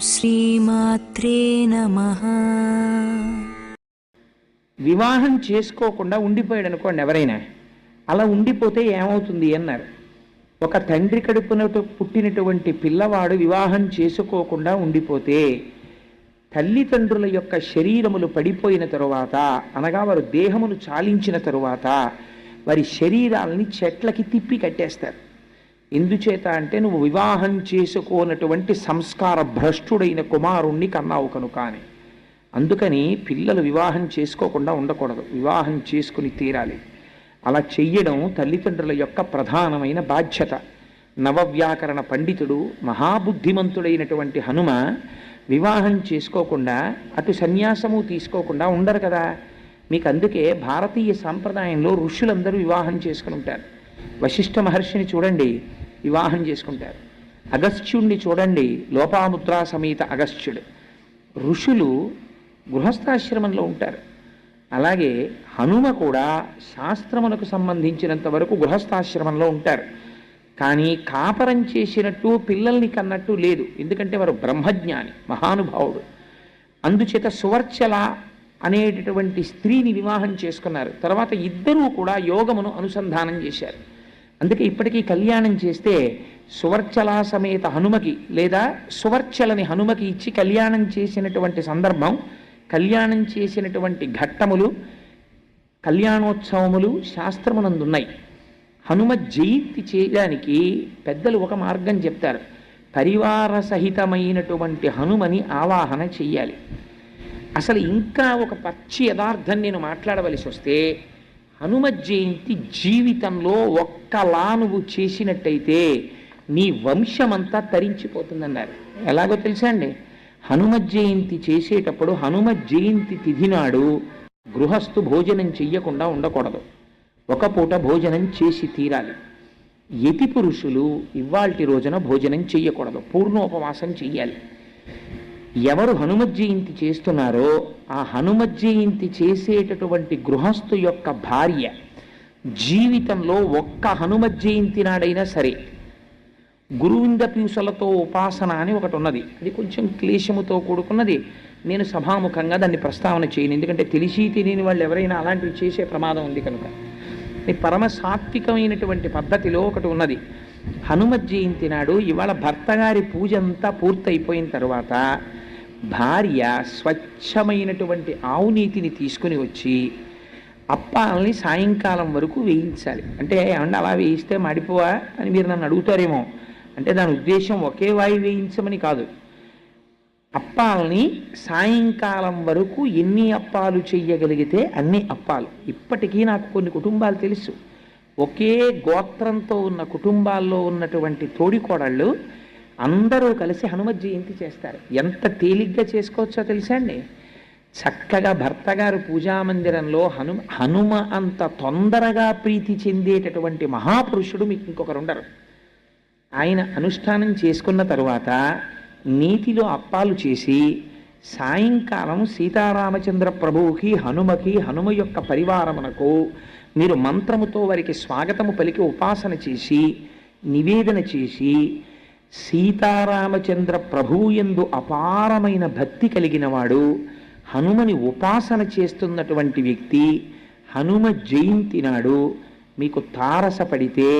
శ్రీమాత్రే వివాహం చేసుకోకుండా ఉండిపోయాడు అనుకోండి ఎవరైనా. అలా ఉండిపోతే ఏమవుతుంది అన్నారు. ఒక తండ్రి కడుపున పుట్టినటువంటి పిల్లవాడు వివాహం చేసుకోకుండా ఉండిపోతే తల్లిదండ్రుల యొక్క శరీరములు పడిపోయిన తరువాత అనగా వారు దేహములు చాలించిన తరువాత వారి శరీరాలని చెట్లకి తిప్పి కట్టేస్తారు. ఎందుచేత అంటే నువ్వు వివాహం చేసుకోనటువంటి సంస్కార భ్రష్టుడైన కుమారుణ్ణి కన్నావు కనుక అని. అందుకని పిల్లలు వివాహం చేసుకోకుండా ఉండకూడదు. వివాహం చేసుకుని తీరాలి. అలా చెయ్యడం తల్లిదండ్రుల యొక్క ప్రధానమైన బాధ్యత. నవవ్యాకరణ పండితుడు మహాబుద్ధిమంతుడైనటువంటి హనుమ వివాహం చేసుకోకుండా అటు సన్యాసము తీసుకోకుండా ఉండరు కదా. మీకు అందుకే భారతీయ సాంప్రదాయంలో ఋషులందరూ వివాహం చేసుకుని ఉంటారు. వశిష్ఠ మహర్షిని చూడండి. వివాహం చేసుకుంటారు. అగస్త్యుణ్ణి చూడండి లోపాముద్రా సమేత అగస్త్యుడు. ఋషులు గృహస్థాశ్రమంలో ఉంటారు. అలాగే హనుమ కూడా శాస్త్రమునకు సంబంధించినంత వరకు గృహస్థాశ్రమంలో ఉంటారు. కానీ కాపరం చేసినట్టు పిల్లల్ని కన్నట్టు లేదు. ఎందుకంటే వారు బ్రహ్మజ్ఞాని మహానుభావుడు. అందుచేత సువర్చల అనేటటువంటి స్త్రీని వివాహం చేసుకున్నారు. తర్వాత ఇద్దరూ కూడా యోగమును అనుసంధానం చేశారు. అందుకే ఇప్పటికీ కళ్యాణం చేస్తే సువర్చలా సమేత హనుమకి లేదా సువర్చలని హనుమకి ఇచ్చి కళ్యాణం చేసినటువంటి సందర్భం కళ్యాణం చేసినటువంటి ఘట్టములు కళ్యాణోత్సవములు శాస్త్రమునందున్నాయి. హనుమ జయంతి చేయడానికి పెద్దలు ఒక మార్గం చెప్తారు. పరివార సహితమైనటువంటి హనుమని ఆవాహన చెయ్యాలి. అసలు ఇంకా ఒక పచ్చి యథార్థం నేను మాట్లాడవలసి వస్తే హనుమ జయంతి జీవితంలో ఒక్కలా నువ్వు చేసినట్టయితే నీ వంశమంతా తరించిపోతుందన్నారు. ఎలాగో తెలుసా అండి? హనుమ జయంతి చేసేటప్పుడు హనుమ జయంతి తిథి నాడు గృహస్థు భోజనం చెయ్యకుండా ఉండకూడదు. ఒక పూట భోజనం చేసి తీరాలి. యతి పురుషులు ఇవాల్టి రోజున భోజనం చెయ్యకూడదు. పూర్ణోపవాసం చెయ్యాలి. ఎవరు హనుమత్ జయంతి చేస్తున్నారో ఆ హనుమత్ జయంతి చేసేటటువంటి గృహస్థు యొక్క భార్య జీవితంలో ఒక్క హనుమత్ జయంతి నాడైనా సరే గురువింద పీసులతో ఉపాసన అని ఒకటి ఉన్నది. అది కొంచెం క్లేశముతో కూడుకున్నది. నేను సభాముఖంగా దాన్ని ప్రస్తావన చేయను. ఎందుకంటే తెలిసి తెలియని వాళ్ళు ఎవరైనా అలాంటివి చేసే ప్రమాదం ఉంది కనుక. ఇది పరమ సాత్వికమైనటువంటి పద్ధతిలో ఒకటి ఉన్నది. హనుమత్ జయంతి నాడు ఇవాళ భర్త గారి పూజ అంతా పూర్తయిపోయిన తర్వాత భార్య స్వచ్ఛమైనటువంటి ఆవు నీతిని తీసుకుని వచ్చి అప్పాలని సాయంకాలం వరకు వేయించాలి. అంటే ఏమన్నా అలా వేయిస్తే మాడిపోవా అని మీరు నన్ను అడుగుతారేమో. అంటే దాని ఉద్దేశం ఒకే వాయి వేయించమని కాదు. అప్పాలని సాయంకాలం వరకు ఎన్ని అప్పాలు చెయ్యగలిగితే అన్ని అప్పాలు. ఇప్పటికీ నాకు కొన్ని కుటుంబాలు తెలుసు. ఒకే గోత్రంతో ఉన్న కుటుంబాల్లో ఉన్నటువంటి తోడికోడళ్ళు అందరూ కలిసి హనుమత్ జయంతి చేస్తారు. ఎంత తేలిగ్గా చేసుకోవచ్చో తెలుసా అండి? చక్కగా భర్త గారు పూజామందిరంలో హనుమ హనుమ అంత తొందరగా ప్రీతి చెందేటటువంటి మహాపురుషుడు మీకు ఇంకొకరు ఉండరు. ఆయన అనుష్ఠానం చేసుకున్న తరువాత నీతిలో అప్పాలు చేసి సాయంకాలం సీతారామచంద్ర ప్రభువుకి హనుమకి హనుమ యొక్క పరివారమునకు మీరు మంత్రముతో వారికి స్వాగతము పలికి ఉపాసన చేసి నివేదన చేసి సీతారామచంద్ర ప్రభువు ఎందు అపారమైన భక్తి కలిగినవాడు హనుమని ఉపాసన చేస్తున్నటువంటి వ్యక్తి హనుమ జయంతి నాడు మీకు తారసపడితే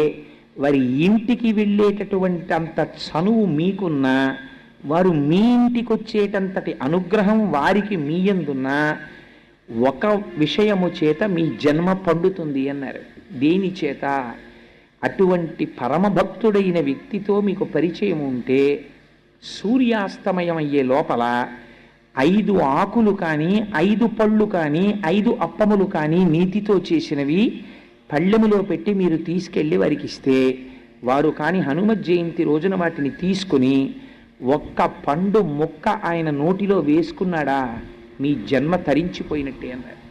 వారి ఇంటికి వెళ్ళేటటువంటి అంత చనువు మీకున్నా వారు మీ ఇంటికి వచ్చేటంతటి అనుగ్రహం వారికి మీయందున్నా ఒక విషయము చేత మీ జన్మ పండుతుంది అన్నారు. దేని చేత? అటువంటి పరమభక్తుడైన వ్యక్తితో మీకు పరిచయం ఉంటే సూర్యాస్తమయం అయ్యే లోపల ఐదు ఆకులు కానీ ఐదు పళ్ళు కానీ ఐదు అప్పములు కానీ నీతితో చేసినవి పళ్ళెములో పెట్టి మీరు తీసుకెళ్ళి వారికి ఇస్తే వారు కానీ హనుమ జయంతి రోజున వాటిని తీసుకుని ఒక్క పండు ముక్క ఆయన నోటిలో వేసుకున్నాడా? మీ జన్మ తరించిపోయినట్టే అన్నారు.